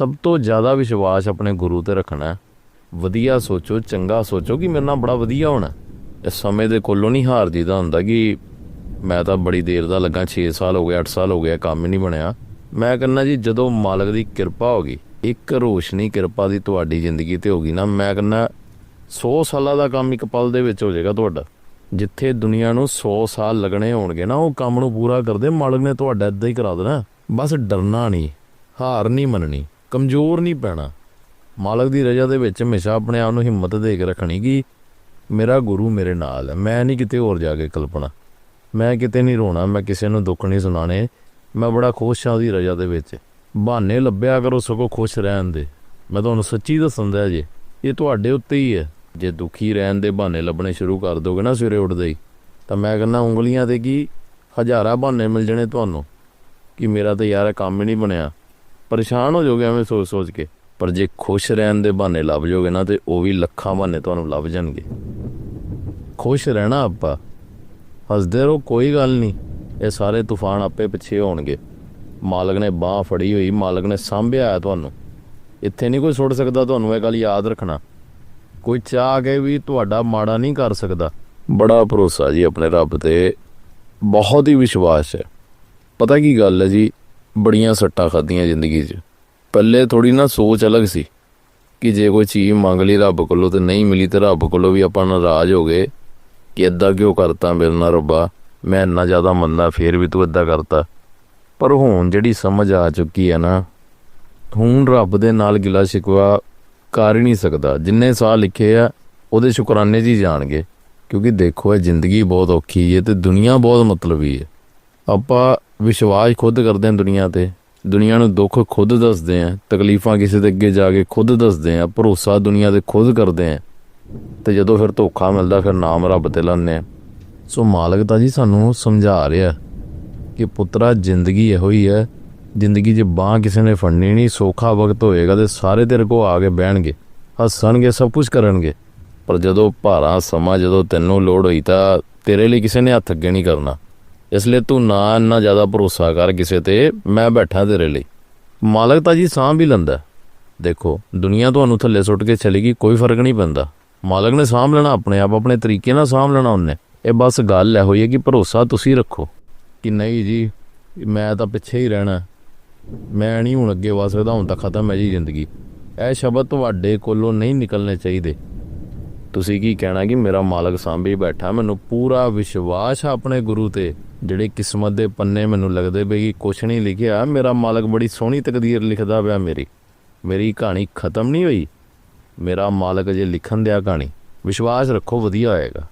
ਸਭ ਤੋਂ ਜ਼ਿਆਦਾ ਵਿਸ਼ਵਾਸ ਆਪਣੇ ਗੁਰੂ ਤੇ ਰੱਖਣਾ ਵਧੀਆ ਸੋਚੋ, ਚੰਗਾ ਸੋਚੋ ਕਿ ਮੇਰੇ ਨਾਲ ਬੜਾ ਵਧੀਆ ਹੋਣਾ ਇਸ ਸਮੇਂ ਦੇ ਕੋਲੋਂ ਨਹੀਂ ਹਾਰ ਜੀਦਾ ਹੁੰਦਾ ਕਿ ਮੈਂ ਤਾਂ ਬੜੀ ਦੇਰ ਦਾ ਲੱਗਾ 6 ਸਾਲ ਹੋ ਗਏ 8 ਸਾਲ ਹੋ ਗਏ, ਕੰਮ ਹੀ ਨਹੀਂ ਬਣਿਆ। ਮੈਂ ਕਹਿੰਦਾ ਜੀ, ਜਦੋਂ ਮਾਲਕ ਦੀ ਕਿਰਪਾ ਹੋ ਗਈ, ਇੱਕ ਰੋਸ਼ਨੀ ਕਿਰਪਾ ਦੀ ਤੁਹਾਡੀ ਜ਼ਿੰਦਗੀ ਤੇ ਹੋ ਗਈ ਨਾ, ਮੈਂ ਕਹਿੰਦਾ 100 ਸਾਲਾਂ ਦਾ ਕੰਮ ਇੱਕ ਪਲ ਦੇ ਵਿੱਚ ਹੋ ਜਾਏਗਾ ਤੁਹਾਡਾ। ਜਿੱਥੇ ਦੁਨੀਆ ਨੂੰ 100 ਸਾਲ ਲੱਗਣੇ ਹੋਣਗੇ ਨਾ, ਉਹ ਕੰਮ ਨੂੰ ਪੂਰਾ ਕਰਦੇ, ਮਾਲਕ ਨੇ ਤੁਹਾਡਾ ਇਦਾਂ ਹੀ ਕਰਾ ਦੇਣਾ। ਬਸ ਡਰਨਾ ਨਹੀਂ, ਹਾਰ ਨਹੀਂ ਮੰਨਣੀ। ਕਮਜ਼ੋਰ ਨਹੀਂ ਪੈਣਾ। ਮਾਲਕ ਦੀ ਰਜ਼ਾ ਦੇ ਵਿੱਚ ਹਮੇਸ਼ਾ ਆਪਣੇ ਆਪ ਨੂੰ ਹਿੰਮਤ ਦੇ ਕੇ ਰੱਖਣੀ ਕਿ ਮੇਰਾ ਗੁਰੂ ਮੇਰੇ ਨਾਲ ਹੈ। ਮੈਂ ਨਹੀਂ ਕਿਤੇ ਹੋਰ ਜਾ ਕੇ ਕਲਪਨਾ ਮੈਂ ਕਿਤੇ ਨਹੀਂ ਰੋਣਾ, ਮੈਂ ਕਿਸੇ ਨੂੰ ਦੁੱਖ ਨਹੀਂ ਸੁਣਾਣੇ ਮੈਂ ਬੜਾ ਖੁਸ਼ ਹਾਂ ਉਹਦੀ ਰਜ਼ਾ ਦੇ ਵਿੱਚ। ਬਹਾਨੇ ਲੱਭਿਆ ਕਰੋ, ਸਗੋਂ ਖੁਸ਼ ਰਹਿਣ ਦੇ। ਮੈਂ ਤੁਹਾਨੂੰ ਸੱਚੀ ਦੱਸਦਾ ਜੀ, ਇਹ ਤੁਹਾਡੇ ਉੱਤੇ ਹੀ ਹੈ। ਜੇ ਦੁਖੀ ਰਹਿਣ ਦੇ ਬਹਾਨੇ ਲੱਭਣੇ ਸ਼ੁਰੂ ਕਰ ਦੋਗੇ ਨਾ ਸਵੇਰੇ ਉੱਠਦੇ ਹੀ, ਤਾਂ ਮੈਂ ਕਹਿੰਦਾ ਉਂਗਲੀਆਂ ਤੇ ਕੀ ਹਜ਼ਾਰਾਂ ਬਹਾਨੇ ਮਿਲ ਜਾਣੇ ਤੁਹਾਨੂੰ। ਕਿ ਮੇਰਾ ਤਾਂ ਯਾਰ ਕੰਮ ਹੀ ਨਹੀਂ ਬਣਿਆ। ਪਰੇਸ਼ਾਨ ਹੋ ਜਾਓਗੇ ਐਵੇਂ ਸੋਚ ਸੋਚ ਕੇ। ਪਰ ਜੇ ਖੁਸ਼ ਰਹਿਣ ਦੇ ਬਹਾਨੇ ਲੱਭ ਜਾਓਗੇ ਨਾ ਤੇ ਉਹ ਵੀ ਲੱਖਾਂ ਬਹਾਨੇ ਤੁਹਾਨੂੰ ਲੱਭ ਜਾਣਗੇ। ਖੁਸ਼ ਰਹਿਣਾ ਆਪਾਂ। ਹੱਸਦੇ ਰਹੋ, ਕੋਈ ਗੱਲ ਨਹੀਂ। ਇਹ ਸਾਰੇ ਤੂਫਾਨ ਆਪੇ ਪਿੱਛੇ ਹੋਣਗੇ। ਮਾਲਕ ਨੇ ਬਾਹ ਫੜੀ ਹੋਈ, ਮਾਲਕ ਨੇ ਸਾਂਭਿਆ ਹੈ ਤੁਹਾਨੂੰ। ਇੱਥੇ ਨਹੀਂ ਕੋਈ ਸੁੱਟ ਸਕਦਾ ਤੁਹਾਨੂੰ, ਇਹ ਗੱਲ ਯਾਦ ਰੱਖਣਾ। ਕੋਈ ਚਾਹ ਕੇ ਵੀ ਤੁਹਾਡਾ ਮਾੜਾ ਨਹੀਂ ਕਰ ਸਕਦਾ। ਬੜਾ ਭਰੋਸਾ ਜੀ ਆਪਣੇ ਰੱਬ ਤੇ। ਬਹੁਤ ਹੀ ਵਿਸ਼ਵਾਸ ਹੈ। ਪਤਾ ਕੀ ਗੱਲ ਹੈ ਜੀ? ਬੜੀਆਂ ਸੱਟਾਂ ਖਾਧੀਆਂ ਜ਼ਿੰਦਗੀ 'ਚ। ਪਹਿਲੇ ਥੋੜੀ ਨਾ ਸੋਚ ਅਲੱਗ ਸੀ ਕਿ ਜੇ ਕੋਈ ਚੀਜ਼ ਮੰਗ ਲਈ ਰੱਬ ਕੋਲੋਂ ਤੇ ਨਹੀਂ ਮਿਲੀ ਤੇ ਰੱਬ ਕੋਲੋਂ ਵੀ ਆਪਾਂ ਨਾਰਾਜ਼ ਹੋ ਗਏ ਕਿ ਇਦਾਂ ਕਿਉਂ ਕਰਤਾ ਮੇਰੇ ਨਾਲ ਰੱਬਾ? ਮੈਂ ਇੰਨਾ ਜ਼ਿਆਦਾ ਮੰਨਦਾ, ਫੇਰ ਵੀ ਤੂੰ ਇਦਾਂ ਕਰਤਾ। ਪਰ ਹੁਣ ਜਿਹੜੀ ਸਮਝ ਆ ਚੁੱਕੀ ਹੈ ਨਾ, ਹੁਣ ਰੱਬ ਦੇ ਨਾਲ ਗਿਲਾ ਸ਼ਿਕਵਾ ਕਰ ਹੀ ਨਹੀਂ ਸਕਦਾ। ਜਿੰਨੇ ਸਾਲ ਲਿਖੇ ਆ, ਉਹਦੇ ਸ਼ੁਕਰਾਨੇ ਜੀ ਜਾਣਗੇ। ਕਿਉਂਕਿ ਦੇਖੋ, ਇਹ ਜ਼ਿੰਦਗੀ ਬਹੁਤ ਔਖੀ ਹੈ ਤੇ ਦੁਨੀਆ ਬਹੁਤ ਮਤਲਬੀ ਹੈ। ਆਪਾਂ ਵਿਸ਼ਵਾਸ ਖੁਦ ਕਰਦੇ ਹਾਂ ਦੁਨੀਆ ਤੇ। ਦੁਨੀਆ ਨੂੰ ਦੁੱਖ ਖੁਦ ਦੱਸਦੇ ਆ ਤਕਲੀਫਾਂ ਕਿਸੇ ਦੇ ਅੱਗੇ ਜਾ ਕੇ ਖੁਦ ਦੱਸਦੇ ਆ ਭਰੋਸਾ ਦੁਨੀਆ ਤੇ ਖੁਦ ਕਰਦੇ ਆ ਤੇ ਜਦੋਂ ਫਿਰ ਧੋਖਾ ਮਿਲਦਾ, ਫਿਰ ਨਾਮ ਰੱਬ ਤੇ ਲਾਉਂਦੇ ਆ ਸੋ ਮਾਲਕ ਤਾਂ ਜੀ ਸਾਨੂੰ ਸਮਝਾ ਰਿਹਾ ਕਿ ਪੁੱਤਰਾ, ਜ਼ਿੰਦਗੀ ਇਹੋ ਹੀ ਹੈ। ਜ਼ਿੰਦਗੀ 'ਚ ਬਾਹ ਕਿਸੇ ਨੇ ਫੜਨੀ ਨਹੀਂ, ਸੌਖਾ ਵਕਤ ਹੋਏਗਾ ਤੇ ਸਾਰੇ ਤੇਰੇ ਕੋ ਆ ਕੇ ਬਹਿਣਗੇ, ਹੱਸਣਗੇ, ਸਭ ਕੁਝ ਕਰਨਗੇ। ਪਰ ਜਦੋਂ ਭਾਰਾ, ਸਮਾਂ ਜਦੋਂ ਤੈਨੂੰ ਲੋੜ ਹੋਈ ਤਾਂ ਤੇਰੇ ਲਈ ਕਿਸੇ ਨੇ ਹੱਥ ਅੱਗੇ ਨਹੀਂ ਕਰਨਾ। ਇਸ ਲਈ ਤੂੰ ਨਾ ਇੰਨਾ ਜ਼ਿਆਦਾ ਭਰੋਸਾ ਕਰ ਕਿਸੇ ਤੇ, ਮੈਂ ਬੈਠਾ ਤੇਰੇ ਲਈ। ਮਾਲਕ ਤਾਂ ਜੀ ਸਾਂਭ ਵੀ ਲੈਂਦਾ। ਦੇਖੋ, ਦੁਨੀਆ ਤੁਹਾਨੂੰ ਥੱਲੇ ਸੁੱਟ ਕੇ ਚਲੇਗੀ, ਕੋਈ ਫ਼ਰਕ ਨਹੀਂ ਪੈਂਦਾ। ਮਾਲਕ ਨੇ ਸਾਂਭ ਲੈਣਾ ਆਪਣੇ ਆਪ, ਆਪਣੇ ਤਰੀਕੇ ਨਾਲ ਸਾਂਭ ਲੈਣਾ ਉਹਨੇ। ਇਹ ਬਸ ਗੱਲ ਹੈ ਹੋਈ ਹੈ ਕਿ ਭਰੋਸਾ ਤੁਸੀਂ ਰੱਖੋ। ਕਿ ਨਹੀਂ ਜੀ, ਮੈਂ ਤਾਂ ਪਿੱਛੇ ਹੀ ਰਹਿਣਾ। ਮੈਂ ਨਹੀਂ ਹੁਣ ਅੱਗੇ ਵਧ ਸਕਦਾ, ਹੁਣ ਤਾਂ ਖਤਮ ਹੈ ਜੀ ਜ਼ਿੰਦਗੀ। ਇਹ ਸ਼ਬਦ ਤੁਹਾਡੇ ਕੋਲੋਂ ਨਹੀਂ ਨਿਕਲਣੇ ਚਾਹੀਦੇ। ਤੁਸੀਂ ਕੀ ਕਹਿਣਾ ਕਿ ਮੇਰਾ ਮਾਲਕ ਸਾਂਭੀ ਬੈਠਾ, ਮੈਨੂੰ ਪੂਰਾ ਵਿਸ਼ਵਾਸ ਆ ਆਪਣੇ ਗੁਰੂ ਤੇ, ਜਿਹੜੇ ਕਿਸਮਤ ਦੇ ਪੰਨੇ ਮੈਨੂੰ ਲੱਗਦੇ ਬਈ ਕੁਛ ਨਹੀਂ ਲਿਖਿਆ, ਮੇਰਾ ਮਾਲਕ ਬੜੀ ਸੋਹਣੀ ਤਕਦੀਰ ਲਿਖਦਾ ਪਿਆ ਮੇਰੀ। ਮੇਰੀ ਕਹਾਣੀ ਖਤਮ ਨਹੀਂ ਹੋਈ। ਮੇਰਾ ਮਾਲਕ ਜੇ ਲਿਖਣ ਦਿਆ ਕਹਾਣੀ। ਵਿਸ਼ਵਾਸ ਰੱਖੋ, ਵਧੀਆ ਹੋਏਗਾ।